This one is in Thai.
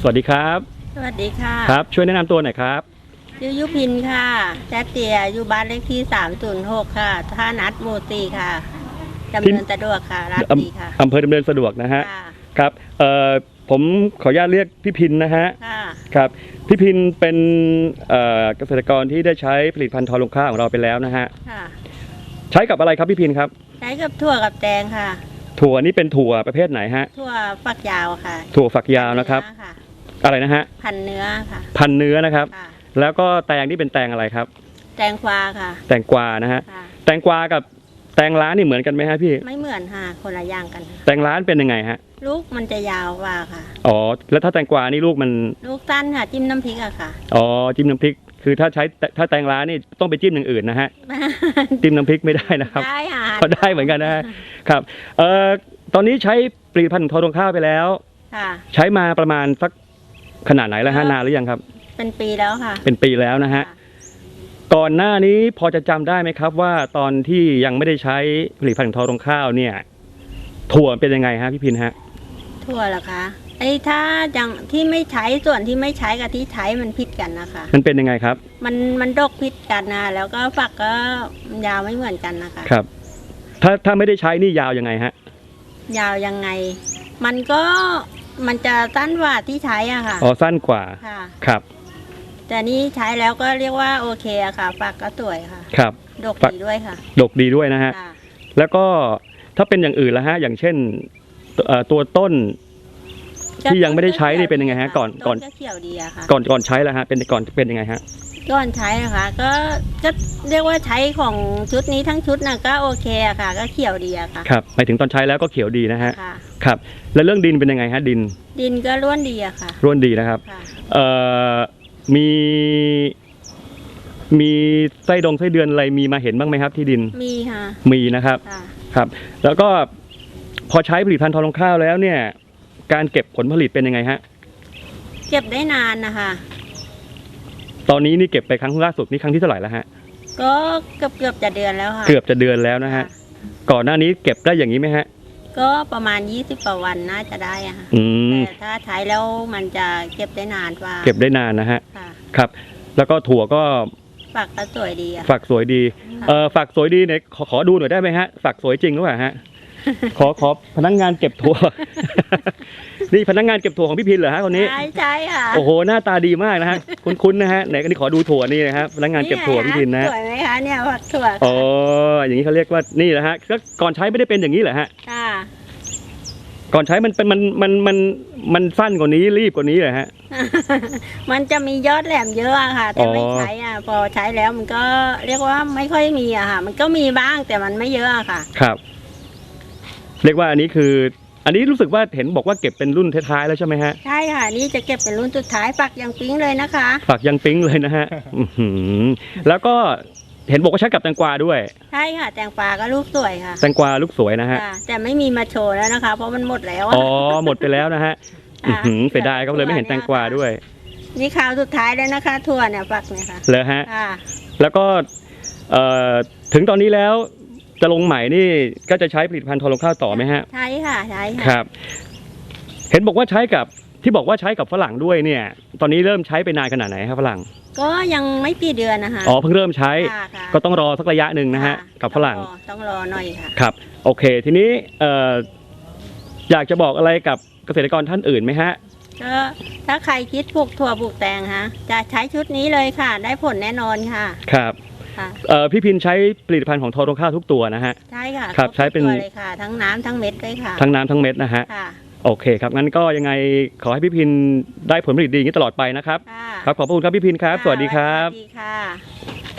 สวัสดีครับ สวัสดีค่ะครับ ช่วยแนะนำตัวหน่อยครับชื่อยุพินค่ะแจ๊ดเตียอยู่บ้านเลขที่306ค่ะท่านัดโมตีค่ะดำเนินสะดวกค่ะรับดีค่ะอำเภอดำเนินสะดวกนะฮะค่ะครับเอ่อผมขออนุญาตเรียกพี่พินนะฮะค่ะ ครับพี่พินเป็นเอ่อเกษตรกรที่ได้ใช้ผลิตภัณฑ์ทอลงข้าวของเราไปแล้วนะฮะค่ะ ใช้กับอะไรครับพี่พินครับ ใช้กับถั่วกับแตงค่ะ ถั่วนี่เป็นถั่วประเภทไหนฮะถั่วฝักยาวค่ะถั่วฝักยาวนะครับเนื้อค่ะ อะไรนะฮะ พันเนื้อค่ะพันเนื้อนะครับ ค่ะ แล้วก็แตงนี่เป็นแตงอะไรครับ แตงกวาค่ะแตงกวานะฮะ ค่ะ แตงกวากับแตงร้านนี่เหมือนกันไหมฮะพี่ ไม่เหมือนค่ะ คนละอย่างกันค่ะแตงร้านเป็นยังไงฮะ ลูกมันจะยาวกว่าค่ะ อ๋อ แล้วถ้าแตงกวานี่ลูกมัน ลูกสั้นค่ะ จิ้มน้ำพริกอะค่ะ อ๋อ จิ้มน้ำพริก คือถ้าใช้ถ้าแตงร้านนี่ต้องไปจิ้มอย่างอื่นนะฮะ จิ้มน้ำพริกไม่ได้นะครับ ได้ค่ะ ก็ได้เหมือนกันนะฮะ ครับ เอ่อ ตอนนี้ใช้ผลิตภัณฑ์ทอตรงข้าวไปแล้ว ค่ะ ใช้มาประมาณสัก ขนาดไหนแล้วฮะนานหรือยังครับ เป็นปีแล้วค่ะ เป็นปีแล้วนะฮะก่อนหน้านี้พอจะจำได้ไหมครับ ว่าตอนที่ยังไม่ได้ใช้ผลิตภัณฑ์ทอตรงข้าวเนี่ย ถั่วเป็นยังไงฮะพี่พินฮะ ถั่วเหรอคะไอ้ถ้าอย่างที่ไม่ใช้ส่วนที่ไม่ใช้กับที่ใช้มันผิดกันนะคะ มันเป็นยังไงครับ มันมันดกผิดกันนะแล้วก็ฝักก็ยาวไม่เหมือนกันนะคะ ครับ ถ้าถ้าไม่ได้ใช้นี่ยาวยังไงฮะ ยาวยังไง มันก็ มันจะสั้นกว่าที่ใช้อะค่ะ อ๋อสั้นกว่าค่ะ ครับ แต่นี่ใช้แล้วก็เรียกว่าโอเคอะค่ะฝักก็สวยค่ะ ครับดกฝักดีด้วยค่ะดกดีด้วยนะฮะ ค่ะแล้วก็ถ้าเป็นอย่างอื่นละฮะ อย่างเช่นตัวเอ่อตัวต้น ที่ยังไม่ได้ใช้นี่เป็นยังไงฮะก่อนก่อน ต้จะเขียวดีอะค่ะ ก่อนก่อนใช้ละฮะเป็นก่อนเป็นยังไงฮะ ก่อนใช้อะค่ะก็ก็เรียกว่าใช้ของชุดนี้ทั้งชุดน่ะก็โอเคอะค่ะ ก็เขียวดีอะค่ะครับหมายถึงตอนใช้แล้วก็เขียวดีนะฮะค่ะ ครับ แล้วเรื่องดินเป็นยังไงฮะดินดินก็ร่วนดีอะค่ะร่วนดีนะครับค่ะ เอ่อมีมีไส้ดงไส้เดือนอะไรมีมาเห็นบ้างไหมครับที่ดินมีค่ะมีนะครับ ค่ะครับ แล้วก็พอใช้ผลิตภัณฑ์ทอลงข้าวแล้วเนี่ย การเก็บผลผลิตเป็นยังไงฮะ เก็บได้นานนะคะ ตอนนี้นี่เก็บไปครั้งล่าสุดนี่ครั้งที่เท่าไหร่แล้วฮะ ก็เกือบเกือบจะเดือนแล้วค่ะ เกือบจะเดือนแล้วนะฮะ ก่อนหน้านี้เก็บได้อย่างนี้ไหมฮะ ก็ประมาณ 20กว่าวันน่าจะได้อะค่ะอืม แต่ถ้าใช้แล้วมันจะเก็บได้นานกว่าเก็บได้นานนะฮะ ค่ะครับ แล้วก็ถั่วก็ฝักก็สวยดีอะฝักสวยดีค่ะเอ่อฝักสวยดีเนี่ยขอขอดูหน่อยได้ไหมฮะ ฝักสวยจริงหรือเปล่าฮะ ขอขอพนักงานเก็บถั่ว นี่พนักงานเก็บถั่วของพี่พินเหรอฮะคนนี้ ใช่ใช่ค่ะโอ้โหหน้าตาดีมากนะฮะ คุ้นๆนะฮะไหนก็นี่ขอดูถั่วนี่นะครับพนักงานเก็บถั่วพี่พินนะสวยไหมคะเนี่ยฝักถั่วอ๋ออย่างนี้เขาเรียกว่านี่แหละฮะก็ก่อนใช้ไม่ได้เป็นอย่างนี้เหรอฮะค่ะก่อนใช้มันเป็นมันมันมันมันสั้นกว่านี้รีบกว่านี้เหรอฮะ มันจะมียอดแหลมเยอะอะค่ะ แต่ไม่อ๋อใช้อะ พอใช้แล้วมันก็เรียกว่าไม่ค่อยมีอะค่ะ มันก็มีบ้างแต่มันไม่เยอะอะค่ะ ครับ เรียกว่าอันนี้คือ อันนี้รู้สึกว่าเห็นบอกว่าเก็บเป็นรุ่นท้ายๆแล้วใช่ไหมฮะใช่ค่ะนี่จะเก็บเป็นรุ่นสุดท้ายฝักยังปิ๊งเลยนะคะ ฝักยังปิ๊งเลยนะฮะอื้อหือแล้วก็เห็นบอกว่าใช้กับแตงกวาด้วย ใช่ค่ะ แตงกวาก็ลูกสวยค่ะแตงกวาลูกสวยนะฮะ ค่ะแต่ไม่มีมาโชว์แล้วนะคะ เพราะมันหมดแล้วอะอ๋อหมดไปแล้วนะฮะอื้อหือค่ะเสียดายก็เลยไม่เห็นแตงกวาด้วยนี่ข่าวสุดท้ายแล้วนะคะถั่วเนี่ยฝักเนี่ยค่ะ เลยฮะ ค่ะ แล้วก็เอ่อถึงตอนนี้แล้ว จะลงใหม่นี่ก็จะใช้ผลิตภัณฑ์ทอลงข้าวต่อไหมฮะ ใช่ค่ะใช่ค่ะครับ เห็นบอกว่าใช้กับที่บอกว่าใช้กับฝรั่งด้วยเนี่ย ตอนนี้เริ่มใช้ไปนานขนาดไหนครับฝรั่ง ก็ยังไม่ปีเดือนนะคะอ๋อเพิ่งเริ่มใช้ ค่ะค่ะก็ต้องรอสักระยะหนึ่งนะฮะ ค่กับฝรั่ง ต้องอต้องรอหน่อยค่ะ ครับ โอเค ทีนี้เอ่ออยากจะบอกอะไรกับเกษตรกรท่านอื่นไหมฮะ ก็ถ้าใครคิดปลูกถั่วปลูกแตงฮะ จะใช้ชุดนี้เลยค่ะ ได้ผลแน่นอนค่ะ ครับ ค่ะ เอ่อพี่พินใช้ผลิตภัณฑ์ของทอตรงข้าวทุกตัวนะฮะ ใช่ค่ะครับคทุกใช้เป็นตัวเลยค่ะ ทั้งน้ำทั้งเม็ดด้วยค่ะ ทั้งน้ำทั้งเม็ดนะฮะ ค่ะ โอเคครับงั้นก็ยังไงขอให้พี่พินได้ผลผลิตดีอย่างนี้ตลอดไปนะครับ ค่ะครับขอบพระคุณครับพี่พินครับสวัสดีครับ สวัสดีค่ะ